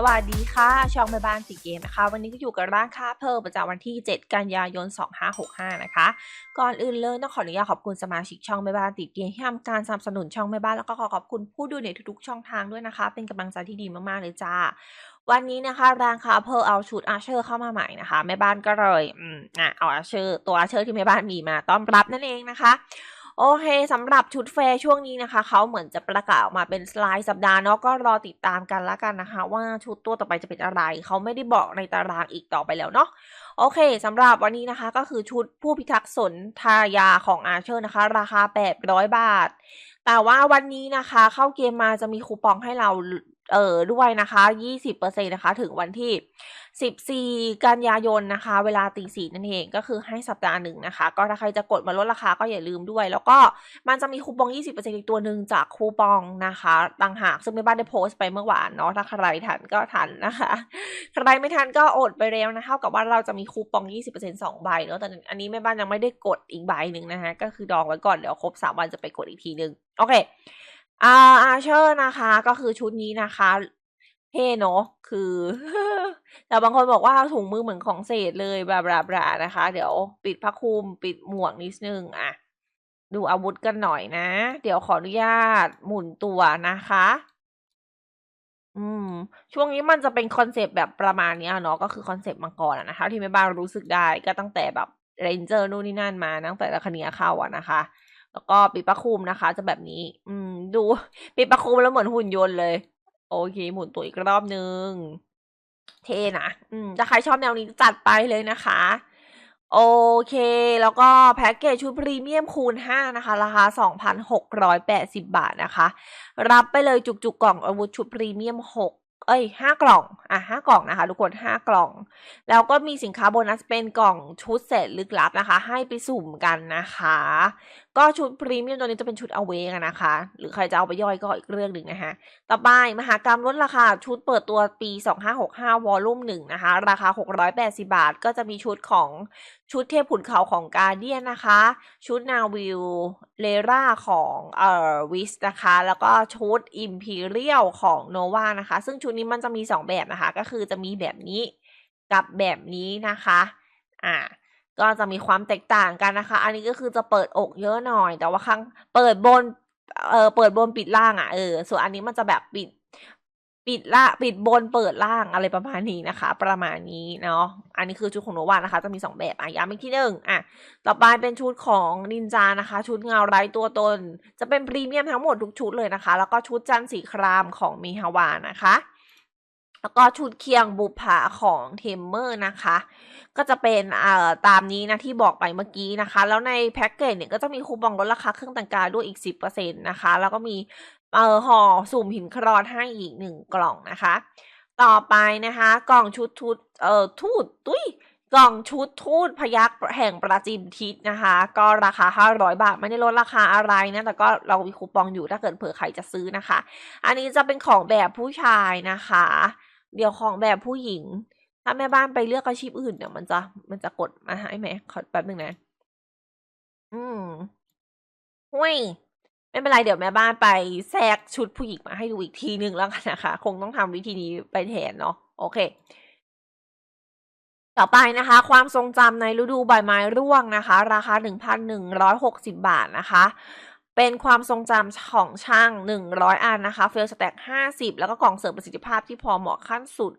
สวัสดีค่ะช่องแม่บ้านติเกมนะคะ วันนี้ก็อยู่กับร้านค้าเพร์ลประจำวันที่ 7 กันยายน 2565 นะคะ ก่อนอื่นเลยต้องขออนุญาตขอบคุณสมาชิกช่องแม่บ้านติเกมที่ทำการสนับสนุนช่องแม่บ้านแล้วก็ขอขอบคุณผู้ดูในทุกๆช่องทางด้วยนะคะ เป็นกำลังใจที่ดีมากๆเลยจ้า วันนี้นะคะร้านค้าเพร์ลเอาชุดอาเชอร์เข้ามาใหม่นะคะแม่บ้านก็เลยอืมอะเอาอาเชอร์ตัวอาเชอร์ที่แม่บ้านมีมาต้อนรับนั่นเองนะคะ โอเคสำหรับชุดแฟร์ช่วงนี้นะคะ เขาเหมือนจะประกาศออกมาเป็นสไลด์สัปดาห์เนาะก็รอติดตามกันละกันนะคะ ว่าชุดตัวต่อไปจะเป็นอะไร เขาไม่ได้บอกในตารางอีกต่อไปแล้วเนาะโอเคสำหรับวันนี้นะคะก็คือชุดผู้พิทักษ์สนทายาของอาเชอร์นะคะ ราคา 800 บาท แต่ว่าวันนี้นะคะ เข้าเกมมาจะมีคูปองให้เรา เออด้วยนะคะ 20%นะคะ ถึงวันที่ 14 กันยายนนะคะ เวลาตีสีนั่นเอง ก็คือให้สัปดาห์หนึ่งนะคะ ก็ถ้าใครจะกดมาลดราคาก็อย่าลืมด้วย แล้วก็มันจะมีคูปอง 20%อีกตัวหนึ่งจากคูปองนะคะ ต่างหาก ซึ่งแม่บ้านได้โพสต์ไปเมื่อวานเนาะ ถ้าใครทันก็ทันนะคะ ใครไม่ทันก็อดไปแล้วนะเท่ากับว่าเราจะมีคูปอง 20% 2 ใบเนาะ แต่อันนี้แม่บ้านยังไม่ได้กดอีกใบหนึ่งนะคะ ก็คือดองไว้ก่อน เดี๋ยวครบ 3 วันจะไปกดอีกทีหนึ่งโอเค อ่าอาเชอร์นะคะ ก็คือชุดนี้นะคะเท่เนาะคือ แต่บางคนบอกว่าถุงมือเหมือนของเศษเลยบลาบลาบลานะคะ เดี๋ยวปิดผ้าคลุมปิดหมวกนิดนึงอะ ดูอาวุธกันหน่อยนะ เดี๋ยวขออนุญาตหมุนตัวนะคะ อืม ช่วงนี้มันจะเป็นคอนเซปต์แบบประมาณนี้เนาะก็คือคอนเซปต์มังกรนะคะ ที่แม่บ้านรู้สึกได้ก็ตั้งแต่แบบเรนเจอร์นู่นนี่นั่นมาตั้งแต่ละคเนียเข้าอะนะคะ แล้วก็ปิดประคุมนะคะ จะแบบนี้ อืม ดูปิดประคุมแล้วเหมือนหุ่นยนต์เลย โอเคหมุนตัวอีกรอบนึง เทนะอืมถ้าใครชอบแนวนี้จัดไปเลยนะคะโอเค แล้วก็แพ็กเกจชุดพรีเมียมคูณ 5 นะคะ ราคา 2,680 บาทนะคะ รับไปเลยจุกๆกล่องอาวุธชุดพรีเมียม 6 เอ้ย 5 กล่อง อะ 5 กล่องนะคะ ทุกคน 5 กล่อง แล้วก็มีสินค้าโบนัสเป็นกล่องชุดเสร็จลึกลับนะคะ ให้ไปสุ่มกันนะคะ ก็ชุดพรีเมียมตัวนี้จะเป็นชุดเอาเวกนะคะ หรือใครจะเอาไปย่อยก็อีกเรื่องหนึ่งนะคะต่อไปมหากรรมลดราคาชุดเปิดตัวปี 2565 วอลลุ่มหนึ่งนะคะ ราคา 680 บาท ก็จะมีชุดของชุดเทพขุนเขาของกาเดียนนะคะ ชุดนาวิลเลราของเอ่อวิสนะคะ แล้วก็ชุดอิมพีเรียลของโนวานะคะ ซึ่งชุดนี้มันจะมี 2 แบบนะคะ ก็คือจะมีแบบนี้กับแบบนี้นะคะ อ่า ก็จะมีความแตกต่างกันนะคะ อันนี้ก็คือจะเปิดอกเยอะหน่อย แต่ว่าข้างเปิดบนเออเปิดบนปิดล่างอะเออส่วนอันนี้มันจะแบบปิดปิดล่าปิดบนเปิดล่างอะไรประมาณนี้นะคะ ประมาณนี้เนาะอันนี้คือชุดของโนวานะคะ จะมีสองแบบอะย้ำอีกที่หนึ่งอะต่อไปเป็นชุดของนินจานะคะ ชุดเงาไร้ตัวตน จะเป็นพรีเมียมทั้งหมดทุกชุดเลยนะคะ แล้วก็ชุดจันสีครามของมีฮาวานะคะ แล้วก็ชุดเคียงบุปผาของเทมเมอร์นะคะ ก็จะเป็นเอ่อตามนี้นะที่บอกไปเมื่อกี้นะคะ แล้วในแพ็กเกจเนี่ยก็จะมีคูปองลดราคาเครื่องแต่งกายด้วยอีก 10%นะคะ แล้วก็มีเอ่อห่อสุ่มหินครอนให้อีกหนึ่งกล่องนะคะ ต่อไปนะคะ กล่องชุดทูตเอ่อทูตตุ้ยกล่องชุดทูตพยักแห่งประจิมทิศนะคะ ก็ราคา 500 บาท ไม่ได้ลดราคาอะไรนะ แต่ก็เรามีคูปองอยู่ถ้าเกิดเผื่อใครจะซื้อนะคะ อันนี้จะเป็นของแบบผู้ชายนะคะ เดี๋ยวของแบบผู้หญิง ถ้าแม่บ้านไปเลือกอาชีพอื่นเนี่ยมันจะมันจะกดมาให้ไหมขอแป๊บนึงนะ อืมหุยไม่เป็นไรเดี๋ยวแม่บ้านไปแทรกชุดผู้หญิงมาให้ดูอีกทีหนึ่งแล้วกันนะคะ คงต้องทำวิธีนี้ไปแทนเนาะโอเค ต่อไปนะคะ ความทรงจำในฤดูใบไม้ร่วงนะคะ ราคา 1,160 บาทนะคะ เป็นความทรงจำของช่าง 100 อันนะคะ เฟลสแต็ก50 แล้วก็กล่องเสริมประสิทธิภาพที่พอเหมาะขั้นสุด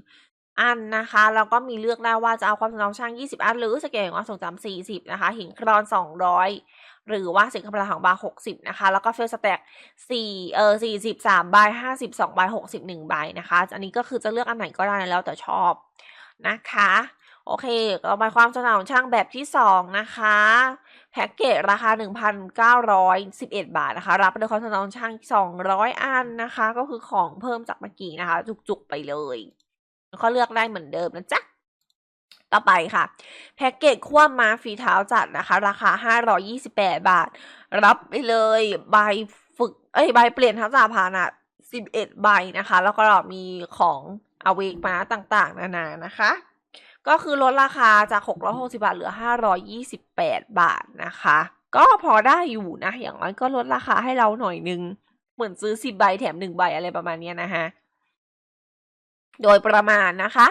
1 อันนะคะ แล้วก็มีเลือกได้ว่าจะเอาความทรงจำช่าง 20 อัน หรือสเกลของความทรงจำ40 นะคะ หินครอน 200 หรือว่าสิงคโปร์ของบาร์60 นะคะ แล้วก็เฟลสแต็ก4เออ43ใบ52ใบ61ใบนะคะ อันนี้ก็คือจะเลือกอันไหนก็ได้แล้วแต่ชอบนะคะ โอเคต่อไปความสนามช่างแบบที่สองนะคะ แพ็กเกจราคา 1,911 บาทนะคะ รับไปด้วยความสนามช่าง 200 อันนะคะ ก็คือของเพิ่มจากเมื่อกี้นะคะ จุกๆไปเลยแล้วก็เลือกได้เหมือนเดิมนะจ๊ะต่อไปค่ะ แพ็กเกจคว่ำมาฝีเท้าจัดนะคะ ราคา 528 บาท รับไปเลยใบฝึก เอ้ยใบเปลี่ยนทักษะพานะ11 ใบนะคะ แล้วก็มีของอเวกมาต่างๆ นานานะคะ ก็คือลดราคาจาก 660 บาทเหลือ 528 บาทนะคะ ก็พอได้อยู่นะ อย่างน้อยก็ลดราคาให้เราหน่อยนึง เหมือนซื้อ 10 ใบแถม 1 ใบอะไรประมาณนี้นะคะโดยประมาณนะคะ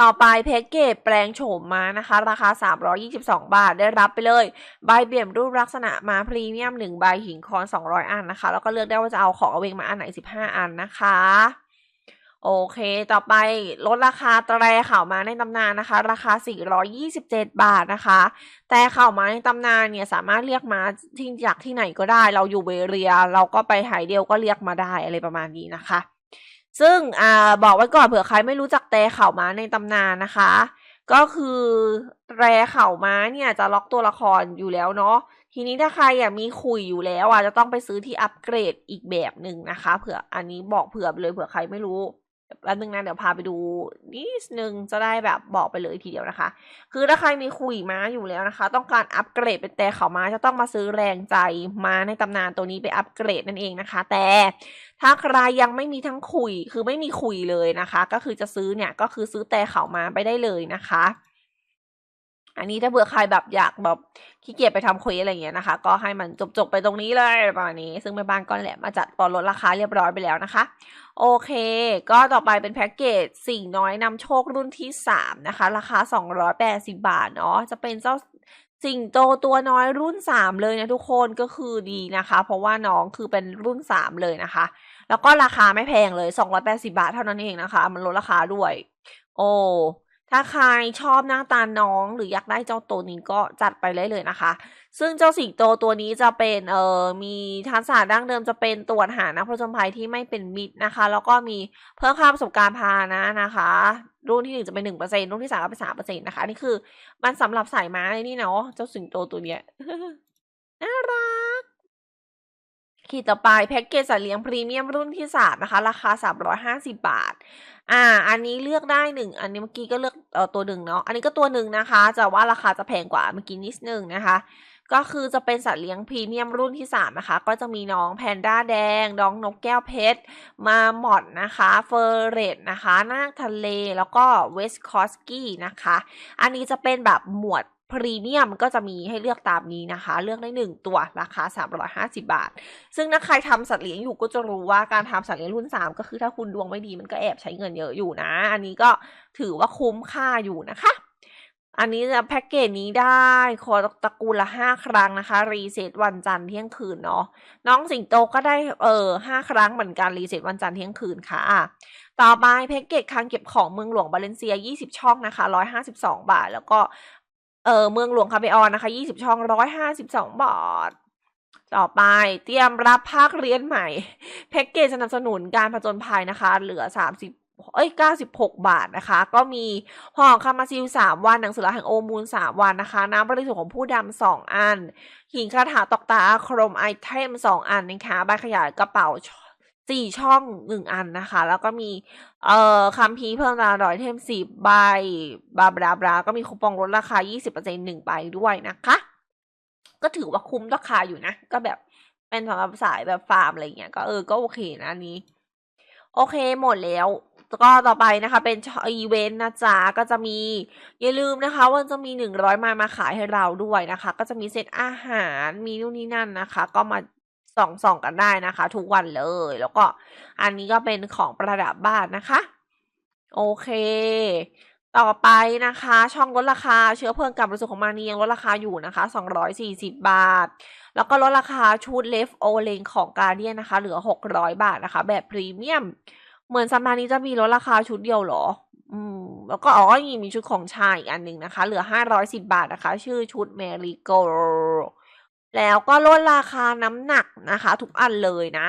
ต่อไปแพ็กเกจแปลงโฉมมานะคะ ราคา 322 บาทได้รับไปเลย ใบเบี่ยมรูปลักษณะมาพรีเมียม 1 ใบหินคอน 200 อันนะคะ แล้วก็เลือกได้ว่าจะเอาของเอาเวงมาอันไหน 15 อันนะคะ โอเค ต่อไปลดราคาแตรข่าวมาในตำนานนะคะ ราคา 427 บาทนะคะ แต่ข่าวมาในตำนานเนี่ยสามารถเรียกมาที่จากที่ไหนก็ได้ เราอยู่เบเรีย เราก็ไปไฮเดียวก็เรียกมาได้อะไรประมาณนี้นะคะ ซึ่งอ่าบอกไว้ก่อนเผื่อใครไม่รู้จักแต่ข่าวมาในตำนานนะคะ ก็คือแรเข่าม้าเนี่ยจะล็อกตัวละครอยู่แล้วเนาะทีนี้ถ้าใครอยากมีคุยอยู่แล้วอะจะต้องไปซื้อที่อัปเกรดอีกแบบหนึ่งนะคะ เผื่ออันนี้บอกเผื่อเลยเผื่อใครไม่รู้ แป๊บนึงนะเดี๋ยวพาไปดูนิดนึงจะได้แบบบอกไปเลยทีเดียวนะคะ คือถ้าใครมีคุยม้าอยู่แล้วนะคะ ต้องการอัปเกรดเป็นแต่เขาม้าจะต้องมาซื้อแรงใจม้าในตำนานตัวนี้ไปอัปเกรดนั่นเองนะคะ แต่ถ้าใครยังไม่มีทั้งคุยคือไม่มีคุยเลยนะคะ ก็คือจะซื้อเนี่ยก็คือซื้อแต่เขาม้าไปได้เลยนะคะ อันนี้ถ้าเบื่อใครแบบอยากแบบขี้เกียจไปทำคุยอะไรเงี้ยนะคะ ก็ให้มันจบๆไปตรงนี้เลยประมาณนี้ ซึ่งแม่บ้านก็แหละมาจัดปอลดราคาเรียบร้อยไปแล้วนะคะ โอเค ก็ต่อไปเป็นแพ็กเกจสิ่งน้อยนำโชครุ่นที่สามนะคะ ราคา 280 บาทเนาะจะเป็นเจ้าสิ่งโตตัวน้อยรุ่นสามเลยนะทุกคนก็คือดีนะคะ เพราะว่าน้องคือเป็นรุ่นสามเลยนะคะ แล้วก็ราคาไม่แพงเลย 280 บาทเท่านั้นเองนะคะ มันลดราคาด้วย โอ้ ถ้าใครชอบหน้าตาน้องหรืออยากได้เจ้าตัวนี้ก็จัดไปเลยเลยนะคะ ซึ่งเจ้าสิงโตตัวนี้จะเป็นเอ่อมีทักษะดั้งเดิมจะเป็นตรวจหานักผจญภัยที่ไม่เป็นมิตรนะคะ แล้วก็มีเพิ่มค่าประสบการณ์พานะนะคะ รุ่นที่หนึ่งจะเป็นหนึ่งเปอร์เซ็นรุ่นที่สามก็เป็นสามเปอร์เซ็นต์นะคะนี่คือ มันสำหรับสายม้าเลยนี่เนาะเจ้าสิงโตตัวเนี้ยน่ารัก ขีดต่อไปแพ็กเกจสัตว์เลี้ยงพรีเมียมรุ่นที่สามนะคะ ราคาสามร้อยห้าสิบาท อ่า อันนี้เลือกได้หนึ่งอันนี้เมื่อกี้ก็เลือกเอ่อตัวหนึ่งเนาะอันนี้ก็ตัวหนึ่งนะคะ จะว่าราคาจะแพงกว่าเมื่อกี้นิดนึงนะคะ ก็คือจะเป็นสัตว์เลี้ยงพรีเมียมรุ่นที่สามนะคะ ก็จะมีน้องแพนด้าแดง น้องนกแก้วเพชรมาหมอดนะคะ เฟอร์เรตนะคะนาคทะเลแล้วก็เวสคอสกี้นะคะ อันนี้จะเป็นแบบหมวด พรีเมียมก็จะมีให้เลือกตามนี้นะคะ เลือกได้หนึ่งตัวราคา 350 บาท ซึ่งถ้าใครทำสัตว์เลี้ยงอยู่ก็จะรู้ว่าการทำสัตว์เลี้ยงรุ่น 3 ก็คือถ้าคุณดวงไม่ดีมันก็แอบใช้เงินเยอะอยู่นะ อันนี้ก็ถือว่าคุ้มค่าอยู่นะคะ อันนี้จะแพ็กเกจนี้ได้คอตระกูลละห้าครั้งนะคะ รีเซ็ตวันจันทร์เที่ยงคืนเนาะน้องสิงโตก็ได้เออห้าครั้งเหมือนกันรีเซ็ตวันจันทร์เที่ยงคืนค่ะต่อไปแพ็กเกจคลังเก็บของเมืองหลวงบาเลนเซีย 20 ช่องนะคะ 152 บาท แล้วก็ เออเมืองหลวงคาเบออนนะคะ20ช่อง152บสองบาทต่อไปเตรียมรับภาคเรียนใหม่ แพ็กเกจสนับสนุนการผจญภัยนะคะ เหลือ30เอ้ย96บหกบาทนะคะ ก็มีห่อคามาซิล3วันหนังสือแห่งโอมูล3วันนะคะ น้ำบริสุทธิ์ของผู้ดำ2อัน หินคาถาตอกตาอาคมไอเทม2อันนะคะใบขยายกระเป๋า สี่ช่องหนึ่งอันนะคะ แล้วก็มี เอ่อคัมภีร์เพิ่มดาดอยเทมสิบใบบาบราบราก็มีคูปองลดราคา 20%หนึ่งใบด้วยนะคะ ก็ถือว่าคุ้มราคาอยู่นะ ก็แบบเป็นสำหรับสายแบบฟาร์มอะไรเงี้ย ก็เออ ก็โอเคนะนี้ โอเคหมดแล้วก็ต่อไปนะคะเป็นอีเวนต์นะจ๊ะก็จะมีอย่าลืมนะคะ ว่าจะมีหนึ่งร้อยมามาขายให้เราด้วยนะคะ ก็จะมีเซตอาหารมีนู่นนี่นั่นนะคะ ก็มา ส่องส่องกันได้นะคะ ทุกวันเลย แล้วก็อันนี้ก็เป็นของประดับบ้านนะคะ โอเค ต่อไปนะคะ ช่องลดราคาเชื้อเพลิงกับบริสุของมานียังลดราคาอยู่นะคะ 240 บาท แล้วก็ลดราคาชุดเลฟโอเลงของการเดียนนะคะ เหลือ 600 บาทนะคะ แบบพรีเมียม เหมือนสัปดาห์นี้จะมีลดราคาชุดเดียวหรออืมแล้วก็อ๋อยังมีชุดของชายอีกอันหนึ่งนะคะ เหลือ 510 บาทนะคะ ชื่อชุดแมรี่โก แล้วก็ลดราคาน้ำหนักนะคะ ทุกอันเลยนะ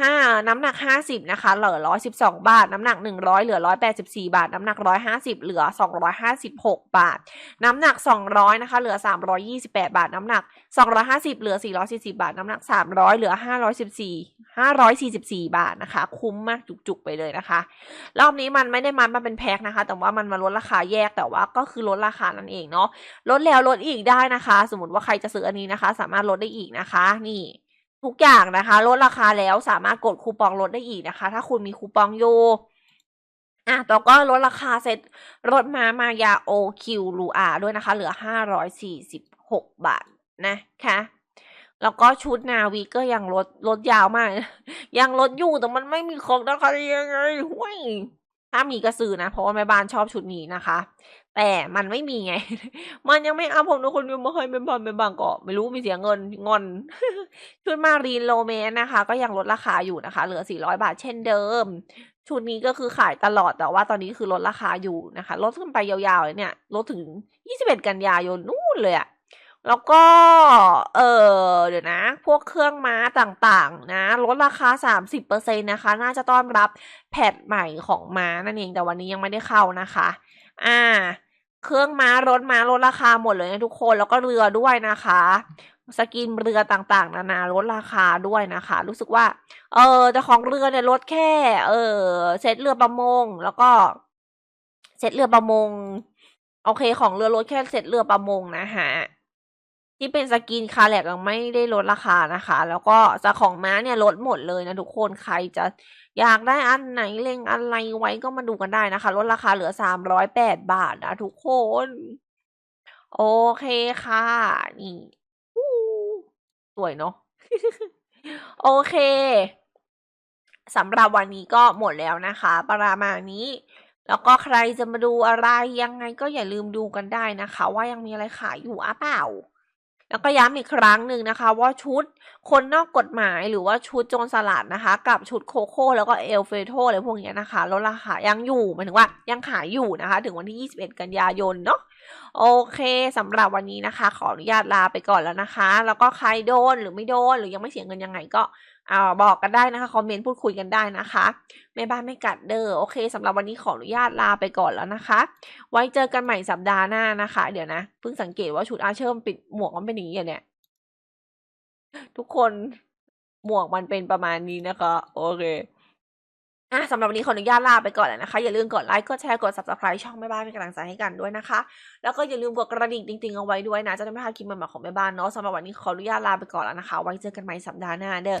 ห้าน้ำหนักห้าสิบนะคะ เหลือร้อยสิบสองบาท น้ำหนักหนึ่งร้อยเหลือร้อยแปดสิบสี่บาท น้ำหนักร้อยห้าสิบเหลือสองร้อยห้าสิบหกบาท น้ำหนักสองร้อยนะคะ เหลือสามร้อยยี่สิบแปดบาท น้ำหนักสองร้อยห้าสิบเหลือสี่ร้อยสี่สิบาท น้ำหนักสามร้อยเหลือห้าร้อยสิบสี่ห้าร้อยสี่สิบสี่บาทนะคะ คุ้มมากจุกๆไปเลยนะคะ รอบนี้มันไม่ได้มันมาเป็นแพ็คนะคะ แต่ว่ามันมาลดราคาแยกแต่ว่าก็คือลดราคานั่นเองเนาะลดแล้วลดอีกได้นะคะ สมมติว่าใครจะซื้ออันนี้นะคะ สามารถลดได้อีกนะคะ นี่ทุกอย่างนะคะ ลดราคาแล้วสามารถกดคูปองลดได้อีกนะคะ ถ้าคุณมีคูปองอยู่อะแล้วก็ลดราคาเสร็จลดมามายาโอคิวลูอาด้วยนะคะ เหลือห้าร้อยสี่สิบหกบาทนะคะแล้วก็ชุดนาวีก็ยังลดลดยาวมาก ยังลดอยู่แต่มันไม่มีของนะคะยังไงห้วย ถ้ามีก็ซื้อนะ เพราะว่าแม่บ้านชอบชุดนี้นะคะ แต่มันไม่มีไง มันยังไม่เอาผมทุกคนยังไม่เคยเป็นบอลเป็นบางก็ไม่รู้มีเสียเงินงอน ชุดมารีนโลแมนนะคะ ก็ยังลดราคาอยู่นะคะ เหลือ 400 บาทเช่นเดิม ชุดนี้ก็คือขายตลอดแต่ว่าตอนนี้คือลดราคาอยู่นะคะ ลดขึ้นไปยาวๆเลยเนี่ยลดถึง 21 กันยายนนู่นเลยอะ แล้วก็ เออเดี๋ยวนะ พวกเครื่องม้าต่างๆ นะ ลดราคา 30%นะคะ น่าจะต้อนรับแพทใหม่ของม้านั่นเอง แต่วันนี้ยังไม่ได้เข้านะคะ อ่า เครื่องม้ารถม้าลดราคาหมดเลยนะทุกคน แล้วก็เรือด้วยนะคะ สกินเรือต่างๆ นานาลดราคาด้วยนะคะ รู้สึกว่า เออแต่ของเรือเนี่ยลดแค่ เออเซตเรือประมง แล้วก็ เซตเรือประมง โอเค ของเรือลดแค่เซตเรือประมงนะฮะ ที่เป็นสกินคาแลกยังไม่ได้ลดราคานะคะ แล้วก็จะของม้าเนี่ยลดหมดเลยนะทุกคนใครจะอยากได้อันไหนเล็งอะไรไว้ก็มาดูกันได้นะคะ ลดราคาเหลือสามร้อยแปดบาทนะทุกคน โอเคค่ะ นี่สวยเนาะโอเคสำหรับวันนี้ก็หมดแล้วนะคะ ประมาณนี้ แล้วก็ใครจะมาดูอะไรยังไงก็อย่าลืมดูกันได้นะคะ ว่ายังมีอะไรขายอยู่อะเปล่า แล้วก็ย้ำอีกครั้งหนึ่งนะคะ ว่าชุดคนนอกกฎหมายหรือว่าชุดโจรสลัดนะคะ กับชุดโคโค่แล้วก็เอลเฟโทอะไรพวกนี้นะคะลดราคายังอยู่หมายถึงว่ายังขายอยู่นะคะ ถึงวันที่ 21 กันยายนเนาะโอเคสำหรับวันนี้นะคะ ขออนุญาตลาไปก่อนแล้วนะคะ แล้วก็ใครโดนหรือไม่โดนหรือยังไม่เสียเงินยังไงก็ เอาบอกกันได้นะคะ คอมเมนต์พูดคุยกันได้นะคะแม่บ้านไม่กัดเด้อโอเคสำหรับวันนี้ขออนุญาตลาไปก่อนแล้วนะคะ ไว้เจอกันใหม่สัปดาห์หน้านะคะ เดี๋ยวนะเพิ่งสังเกตว่าชุดอาเชิมปิดหมวกมันเป็นอย่างนี้เนี่ย ทุกคนหมวกมันเป็นประมาณนี้นะคะ โอเค อะสำหรับวันนี้ขออนุญาตลาไปก่อนแล้วนะคะ อย่าลืมกดไลค์กดแชร์กด subscribe ช่องแม่บ้านเป็นกำลังใจให้กันด้วยนะคะ แล้วก็อย่าลืมกดกระดิ่งติ๊งๆเอาไว้ด้วยนะ จะได้ไม่พลาดคลิปใหม่ๆของแม่บ้านเนาะสำหรับวันนี้ขออนุญาตลาไปก่อนแล้วนะคะ ไว้เจอกันใหม่สัปดาห์หน้าเด้อ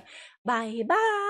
บายบาย